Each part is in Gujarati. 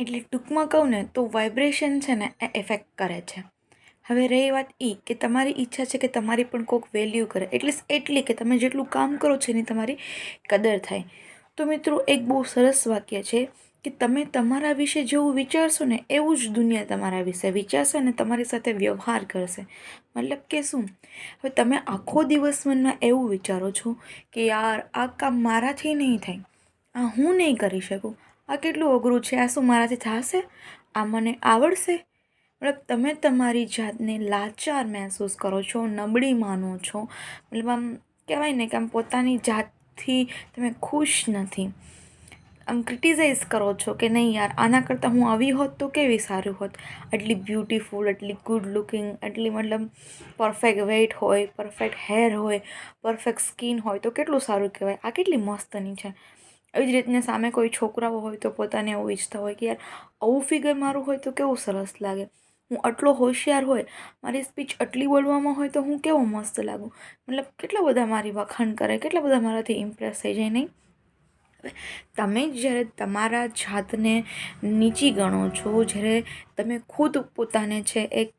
એટલે ટૂંકમાં કહું ને, તો વાઇબ્રેશન છે ને, એ ઇફેક્ટ કરે છે. હવે રહી વાત એ કે તમારી ઈચ્છા છે કે તમારી પણ કોઈક વેલ્યુ કરે એટલીસ્ટ એટલી કે તમે જેટલું કામ કરો છો એની તમારી કદર થાય. તો મિત્રો, એક બહુ સરસ વાક્ય છે કે તમે તમારા વિશે જેવું વિચારશો ને, એવું જ દુનિયા તમારા વિશે વિચારશે અને તમારી સાથે વ્યવહાર કરશે. મતલબ કે શું? હવે તમે આખો દિવસ મનમાં એવું વિચારો છો કે યાર, આ કામ મારાથી નહીં થાય. આ હું નહીં કરી શકું? આ કેટલું અઘરું છે? આ શું મારાથી થશે? આ મને આવડશે? મતલબ તમે તમારી જાતને લાચાર મહેસૂસ કરો છો, નબળી માનો છો. મતલબ આમ કહેવાય ને કે આમ પોતાની જાતથી તમે ખુશ નથી. આમ ક્રિટિસાઇઝ કરો છો કે નહીં યાર, આના કરતાં હું આવી હોત તો કેવી સારું હોત? આટલી બ્યુટીફુલ, આટલી ગુડ લુકિંગ, આટલી મતલબ પરફેક્ટ વેઇટ હોય, પરફેક્ટ હેર હોય, પરફેક્ટ સ્કિન હોય તો કેટલું સારું કહેવાય? આ કેટલી મસ્તની છે. એવી જ રીતના સામે કોઈ છોકરાઓ હોય તો પોતાને એવું ઈચ્છતા હોય કે યાર આવું ફિગર મારું હોય તો કેવું સરસ લાગે? હું આટલો હોશિયાર હોય, મારી સ્પીચ આટલી બોલવામાં હોય તો હું કેવો મસ્ત લાગું? મતલબ કેટલા બધા મારી વખાણ કરે, કેટલા બધા મારાથી ઇમ્પ્રેસ થઈ જાય નહીં? તમે જ્યારે તમારા જાતને નીચી ગણો છો, જ્યારે તમે ખુદ પોતાને છે એક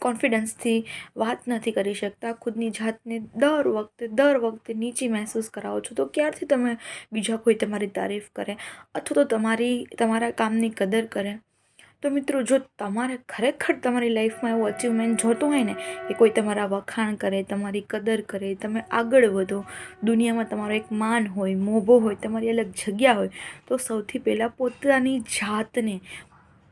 કોન્ફિડન્સથી વાત નથી કરી શકતા, ખુદની જાતને દર વખતે દર વખતે નીચી મહેસૂસ કરાવો છો. તો ક્યારથી તમે બીજા કોઈ તમારી તારીફ કરે અથવા તો તમારી, તમારા કામની કદર કરે? તો મિત્રો, જો તમારે ખરેખર તમારી લાઈફમાં એવું અચીવમેન્ટ જોતું હોય ને, કે કોઈ તમારા વખાણ કરે, તમારી કદર કરે, તમે આગળ વધો, દુનિયામાં તમારો એક માન હોય, મોભો હોય, તમારી અલગ જગ્યા હોય, તો સૌથી પહેલાં પોતાની જાતને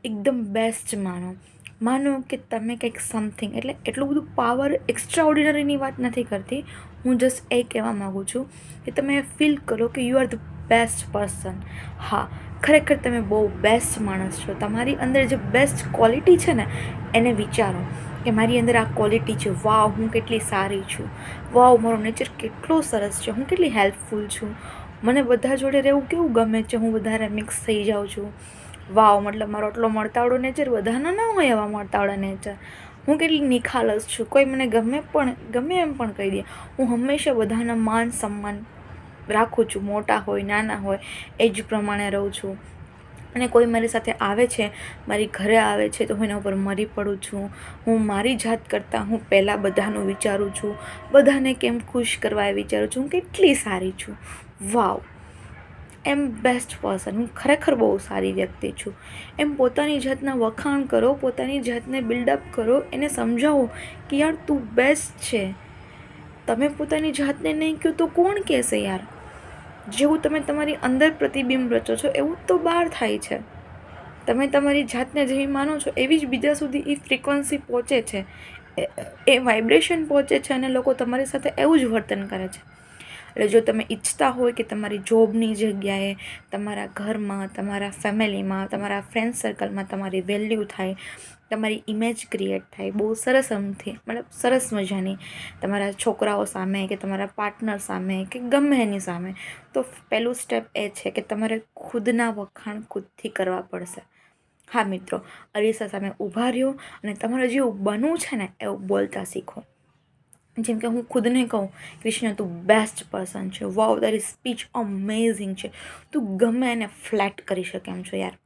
એકદમ બેસ્ટ માનો. માનો કે તમે કંઈક સમથિંગ એટલે એટલું બધું પાવર એક્સ્ટ્રા ઓર્ડિનરીની વાત નથી કરતી. હું જસ્ટ એ કહેવા માગું છું કે તમે ફીલ કરો કે you are the best person હા, ખરેખર તમે બહુ બેસ્ટ માણસ છો. તમારી અંદર જે બેસ્ટ ક્વોલિટી છે ને, એને વિચારો કે મારી અંદર આ ક્વોલિટી છે. વાવ, હું કેટલી સારી છું. વાવ, મારો નેચર કેટલો સરસ છે. હું કેટલી હેલ્પફુલ છું. મને બધા જોડે રહેવું કેવું ગમે છે? હું વધારે મિક્સ થઈ જાઉં છું. વાવ, મતલબ મારો આટલો મળતાવડો નેચર બધાના ના હોય એવા મળતાવડા નેચર હું કેટલી નિખાલસ છું. કોઈ મને ગમે પણ, ગમે એમ પણ કહી દે. હું હંમેશા બધાના માન સન્માન રાખું છું. મોટા હોય, નાના હોય, એ જ પ્રમાણે રહું છું. અને કોઈ મારી સાથે આવે છે, મારી ઘરે આવે છે, તો હું એના ઉપર મરી પડું છું. હું મારી જાત કરતાં હું પહેલાં બધાનું વિચારું છું. બધાને કેમ ખુશ કરવા એ વિચારું છું. હું કેટલી સારી છું. વાવ. એમ બેસ્ટ પર્સન હું ખરેખર બહુ સારી વ્યક્તિ છું. એમ પોતાની જાતના વખાણ કરો, પોતાની જાતને બિલ્ડઅપ કરો, એને સમજાવો કે યાર તું બેસ્ટ છે. તમે પોતાની જાતને નહીં કહો તો કોણ કહેશે યાર? જેવું તમે તમારી અંદર પ્રતિબિંબ રચો છો, એવું તો બહાર થાય છે. તમે તમારી જાતને જેવી માનો છો, એવી જ બીજા સુધી એ ફ્રિકવન્સી પહોંચે છે. એ વાઇબ્રેશન પહોંચે છે અને લોકો તમારી સાથે એવું જ વર્તન કરે છે. એટલે જો તમે ઈચ્છતા હોય કે તમારી જોબની જગ્યાએ, તમારા ઘરમાં, તમારા ફેમિલીમાં, તમારા ફ્રેન્ડ સર્કલમાં તમારી વેલ્યુ થાય, તમારી ઇમેજ ક્રિએટ થાય, બહુ સરસ અમથી મતલબ સરસ મજાની તમારા છોકરાઓ સામે કે તમારા પાર્ટનર સામે કે ગમે એની સામે, તો પહેલું સ્ટેપ એ છે કે તમારે ખુદના વખાણ ખુદથી કરવા પડશે. હા મિત્રો, અરીસા સામે ઊભા રહ્યો અને તમારે જેવું બનવું છે ને, એવું બોલતા શીખો. જેમ કે હું ખુદને કહું, કૃષ્ણ તું બેસ્ટ પર્સન છે. વાવ તારી સ્પીચ અમેઝિંગ છે. તું ગમે એને ફ્લેટ કરી શકે એમ છો યાર.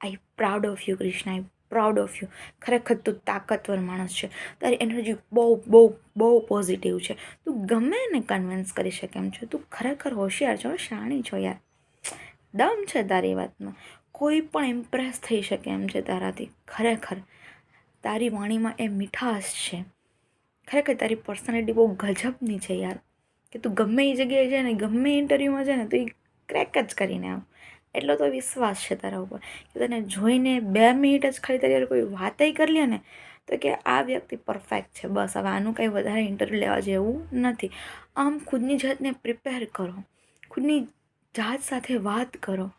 I proud of you Krishna I proud of you ખરેખર તું તાકાતવર માણસ છે. તારી એનર્જી બહુ બહુ બહુ પોઝિટિવ છે. તું ગમે એને કન્વિન્સ કરી શકે એમ છો. તું ખરેખર હોશિયાર છો, શાણી છો યાર. દમ છે તારી વાતમાં. કોઈ પણ ઇમ્પ્રેસ થઈ શકે એમ છે તારાથી. ખરેખર. તારી વાણીમાં એ મીઠાશ છે. ખરેખર તારી પર્સનાલિટી બહુ ગજબની છે યાર. કે તું ગમે એ જગ્યાએ જાય ને ગમે ઇન્ટરવ્યૂમાં જાય ને તો એ ક્રેક જ કરીને આવ. એટલો તો વિશ્વાસ છે તારા ઉપર. કે તને જોઈને બે મિનિટ જ ખાલી તારી કોઈ વાતય કરી લે ને તો કે આ વ્યક્તિ પરફેક્ટ છે. બસ હવે આનું કંઈ વધારે ઇન્ટરવ્યૂ લેવા જેવું નથી. આમ ખુદની જાતને પ્રિપેર કરો. ખુદની જાત સાથે વાત કરો.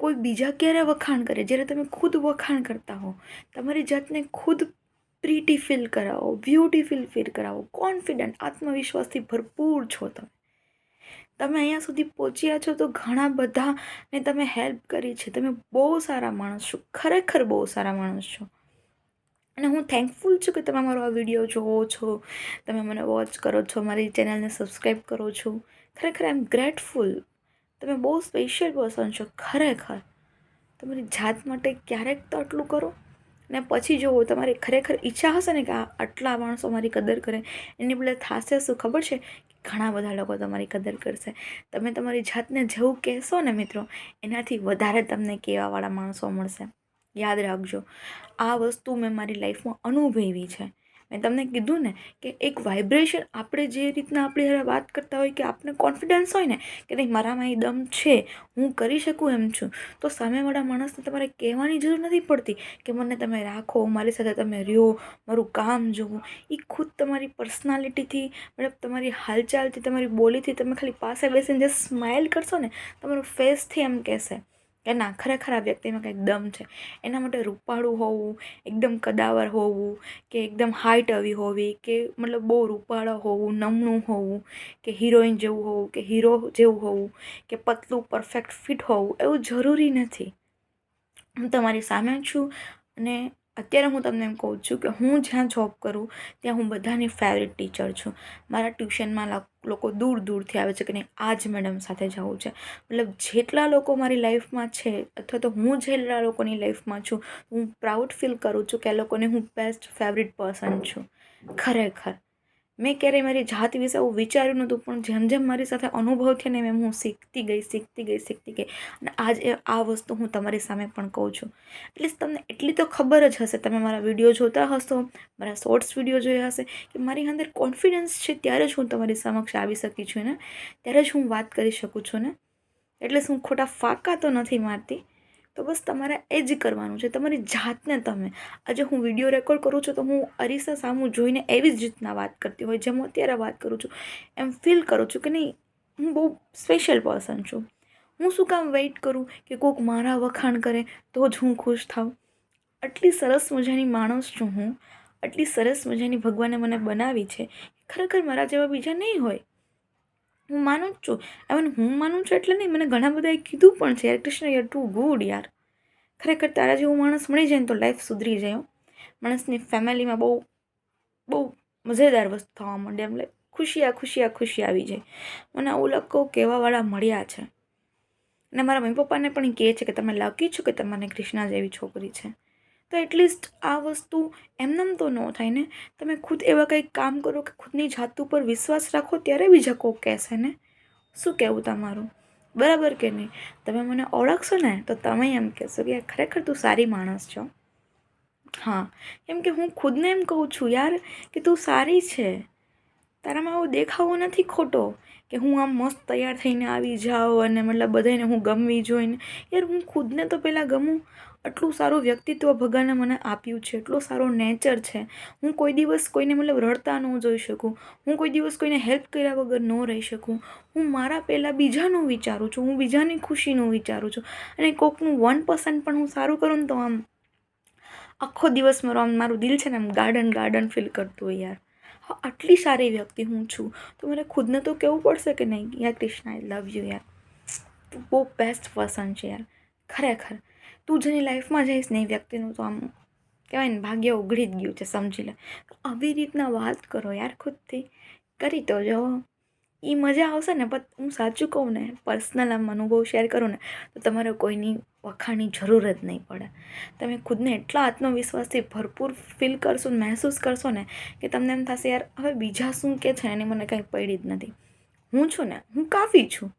કોઈ બીજા ક્યારે વખાણ કરે? જ્યારે તમે ખુદ વખાણ કરતા હો. તમારી જાતને ખુદ પ્રીટી ફીલ કરાવો બ્યુટીફુલ ફીલ કરાવો. કોન્ફિડન્ટ આત્મવિશ્વાસથી ભરપૂર છો તમે. તમે અહીંયા સુધી પહોંચ્યા છો તો ઘણા બધાને તમે હેલ્પ કરી છે. તમે બહુ સારા માણસ છો. ખરેખર બહુ સારા માણસ છો. અને હું થેન્કફુલ છું કે તમે મારો આ વીડિયો જોવો છો. તમે મને વોચ કરો છો. મારી ચેનલને સબસ્ક્રાઈબ કરો છો. ખરેખર આઈ એમ ગ્રેટફુલ તમે બહુ સ્પેશિયલ પર્સન છો ખરેખર. તમારી જાત માટે ક્યારેક તો આટલું કરો. ને પછી જોવો તમારી ખરેખર ઈચ્છા હશે ને કે આટલા માણસો મારી કદર કરે, એની બદલે થશે શું? ખબર છે? ઘણા બધા લોકો તમારી કદર કરશે. તમે તમારી જાતને જેવું કહેશો ને મિત્રો, એનાથી વધારે તમને કહેવાવાળા માણસો મળશે. યાદ રાખજો, આ વસ્તુ મેં મારી લાઈફમાં અનુભવી છે. મેં તમને કીધું ને કે એક વાઇબ્રેશન આપણે જે રીતના આપણી હારે વાત કરતા હોય કે આપણે કોન્ફિડન્સ હોય ને કે નહીં, મારામાં એ દમ છે, હું કરી શકું એમ છું, તો સામેવાળા માણસને તમારે કહેવાની જરૂર નથી પડતી કે મને તમે રાખો, મારી સાથે તમે રહ્યો, મારું કામ જુઓ એ ખુદ તમારી પર્સનાલિટીથી મતલબ તમારી હાલચાલથી, તમારી બોલીથી તમે ખાલી પાસે બેસીને જે સ્માઇલ કરશો ને, તમારું ફેસથી એમ કહેશે. કે ના, ખરેખર આ વ્યક્તિમાં કંઈક દમ છે. એના માટે રૂપાળું હોવું, એકદમ કદાવર હોવું, કે એકદમ હાઇટ આવી હોવી, કે મતલબ બહુ રૂપાળા હોવું, નમણું હોવું, કે હિરોઈન જેવું હોવું, કે હીરો જેવું હોવું, કે પતલું પરફેક્ટ ફિટ હોવું, એવું જરૂરી નથી. હું તમારી સામે છું અને અત્યારે હું તમને એમ કહું છું કે હું જ્યાં જોબ કરું, ત્યાં હું બધાની ફેવરિટ ટીચર છું. મારા ટ્યુશનમાં લોકો દૂર દૂરથી આવે છે કે નહીં, આ જ મેડમ સાથે જવું છે. મતલબ જેટલા લોકો મારી લાઈફમાં છે, અથવા તો હું જેટલા લોકોની લાઈફમાં છું, હું પ્રાઉડ ફીલ કરું છું કે આ લોકોને હું બેસ્ટ ફેવરિટ પર્સન છું. ખરેખર. મેં ક્યારેય મારી જાત વિશે આવું વિચાર્યું નહોતું, પણ જેમ જેમ મારી સાથે અનુભવ થયો ને એમ હું શીખતી ગઈ શીખતી ગઈ શીખતી ગઈ. અને આજે આ વસ્તુ હું તમારી સામે પણ કહું છું. એટલીસ્ટ તમને એટલી તો ખબર જ હશે, તમે મારા વીડિયો જોતા હશો, મારા શોર્ટ્સ વીડિયો જોયા હશે, કે મારી અંદર કોન્ફિડન્સ છે ત્યારે જ હું તમારી સમક્ષ આવી શકી છું ને, ત્યારે જ હું વાત કરી શકું છું ને. એટલે હું ખોટા ફાકા તો નથી મારતી? તો બસ તમારે એ જ કરવાનું છે. તમારી જાતને તમે. આજે હું વીડિયો રેકોર્ડ કરું છું તો હું અરીસા સામું જોઈને એવી જ રીતના વાત કરતી હોય, જેમ હું અત્યારે વાત કરું છું, એમ ફીલ કરું છું કે નહીં, હું બહુ સ્પેશિયલ પર્સન છું. હું શું કામ વેઇટ કરું કે કોઈક મારા વખાણ કરે તો જ હું ખુશ થાઉં? આટલી સરસ મજાની માણસ છું હું. આટલી સરસ મજાની ભગવાને મને બનાવી છે. ખરેખર મારા જેવા બીજા નહીં હોય. હું માનું જ છું. ઇવન હું માનું છું એટલે નહીં, મને ઘણા બધાએ કીધું પણ છે યાર કૃષ્ણ યાર ટુ ગુડ યાર. ખરેખર તારા જેવું માણસ મળી જાય ને તો લાઈફ સુધરી જાય માણસની ફેમિલીમાં બહુ બહુ મજેદાર વસ્તુ થવા માંડે, એમ લાઈક ખુશિયા ખુશિયા, ખુશી આવી જાય. મને આવું લોકો કહેવાવાળા મળ્યા છે. અને મારા મમ્મી પપ્પાને પણ કહે છે કે, તમે લકી છો કે તમારે કૃષ્ણા જેવી છોકરી છે. તો એટલીસ્ટ આ વસ્તુ એમનેમ તો ન થાય ને. તમે ખુદ એવા કંઈક કામ કરો કે ખુદની જાત ઉપર વિશ્વાસ રાખો ત્યારે બીજા કોક કહેશે ને. શું કહેવું તમારું? બરાબર કે નહીં? તમે મને ઓળખશો ને તો તમે એમ કહેશો કે ખરેખર તું સારી માણસ છો. હા, કેમ કે હું ખુદને એમ કહું છું યાર કે તું સારી છે. તારામાં આવો દેખાવો નથી ખોટો કે હું આમ મસ્ત તૈયાર થઈને આવી જાઉં અને મતલબ બધાને હું ગમવી જોઈને. યાર હું ખુદને તો પહેલાં ગમું. આટલું સારું વ્યક્તિત્વ ભગવાને મને આપ્યું છે, એટલો સારો નેચર છે. હું કોઈ દિવસ કોઈને મતલબ રડતા ન જોઈ શકું, હું કોઈ દિવસ કોઈને હેલ્પ કર્યા વગર ન રહી શકું. હું મારા પહેલાં બીજાનું વિચારું છું, હું બીજાની ખુશીનું વિચારું છું. અને કોકનું વન પર્સન્ટ પણ હું સારું કરું ને તો આમ આખો દિવસ મારો આમ મારું દિલ છે ને આમ ગાર્ડન ગાર્ડન ફીલ કરતું હોય યાર. આટલી સારી વ્યક્તિ હું છું. તો મને ખુદને તો કહેવું પડશે કે નહીં? યાર કૃષ્ણ આઈ લવ યુ યાર. બહુ બેસ્ટ પર્સન છે યાર. ખરેખર, તું જેની લાઈફમાં જઈશ ને એ વ્યક્તિનું તો આમ કહેવાય ને, ભાગ્ય ઉઘડી જ ગયું છે, સમજી લે. આવી રીતના વાત કરો યાર ખુદથી. કરી તો જો. એ મજા આવશે ને, પણ હું સાચું કહું ને પર્સનલ આમ અનુભવ શેર કરું ને, તો તમારે કોઈની વખાણની જરૂર જ નહીં પડે. તમે ખુદને એટલા આત્મવિશ્વાસથી ભરપૂર ફીલ કરશો ને, મહેસૂસ કરશો ને, કે તમને એમ થશે, યાર, હવે બીજા શું કે છે? એની મને કંઈ પડી જ નથી. હું છું ને, હું કાફી છું.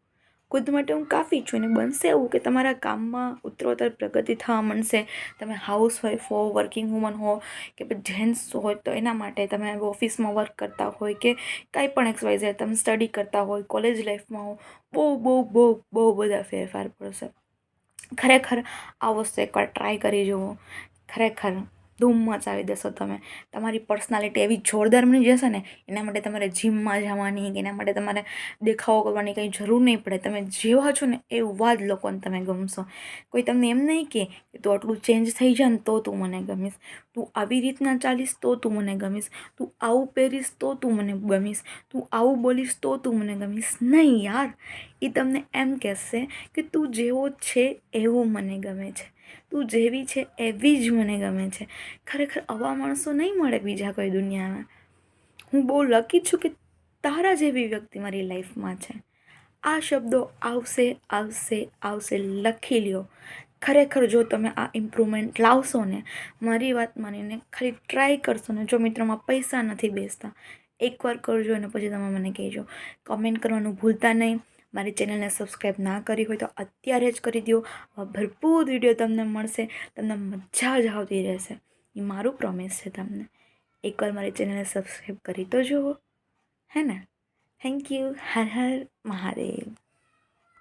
ખુદ માટે હું કાફી છું અને બનશે એવું કે તમારા કામમાં ઉત્તરોત્તર પ્રગતિ થવા માંડશે. તમે હાઉસ વાઇફ હો વર્કિંગ વુમન હો કે પછી જેન્ટ્સ હોય તો એના માટે તમે ઓફિસમાં વર્ક કરતા હોય કે કાંઈ પણ એક્સવાઇઝ તમે સ્ટડી કરતા હોય કોલેજ લાઈફમાં હો, બહુ બહુ બહુ બહુ બધા ફેરફાર પડશે. ખરેખર આ વસ્તુ એકવાર ટ્રાય કરી જુઓ. ખરેખર. ધૂમ મચાવી દેશો તમે. તમારી પર્સનાલિટી એવી જોરદાર બની જશે ને, એના માટે તમારે જીમમાં જવાની કે એના માટે તમારે દેખાવો કરવાની કંઈ જરૂર નહીં પડે. તમે જેવા છો ને એવા જ લોકોને તમે ગમશો. કોઈ તમને એમ નહીં કે તું આટલું ચેન્જ થઈ જાય ને તો તું મને ગમીશ. તું આવી રીતના ચાલીશ તો તું મને ગમીશ. તું આવું પહેરીશ તો તું મને ગમીશ. તું આવું બોલીશ તો તું મને ગમીશ. નહીં યાર. એ તમને એમ કહેશે કે તું જેવો છે, એવું મને ગમે છે. તું જેવી છે એવી જ મને ગમે છે. ખરેખર આવા માણસો નહીં મળે બીજા કોઈ દુનિયામાં હું બહુ લકી છું કે તારા જેવી વ્યક્તિ મારી લાઈફમાં છે. આ શબ્દો આવશે આવશે આવશે, લખી લ્યો. ખરેખર જો તમે આ ઇમ્પ્રુવમેન્ટ લાવશો ને, મારી વાત માનીને ખાલી ટ્રાય કરશો ને, જો મિત્રોમાં પૈસા નથી બેસતા, એકવાર કરજો અને પછી તમે મને કહેજો. કમેન્ટ કરવાનું ભૂલતા નહીં. મારી ચેનલને સબસ્ક્રાઈબ ના કરી હોય તો અત્યારે જ કરી દો ભરપૂર વીડિયો તમને મળશે, તમને મજા જ આવતી રહેશે. એ મારું પ્રોમિસ છે તમને. એકવાર મારી ચેનલને સબસ્ક્રાઈબ કરી તો જુઓ. હે ને? Thank you Har Har Mahadev.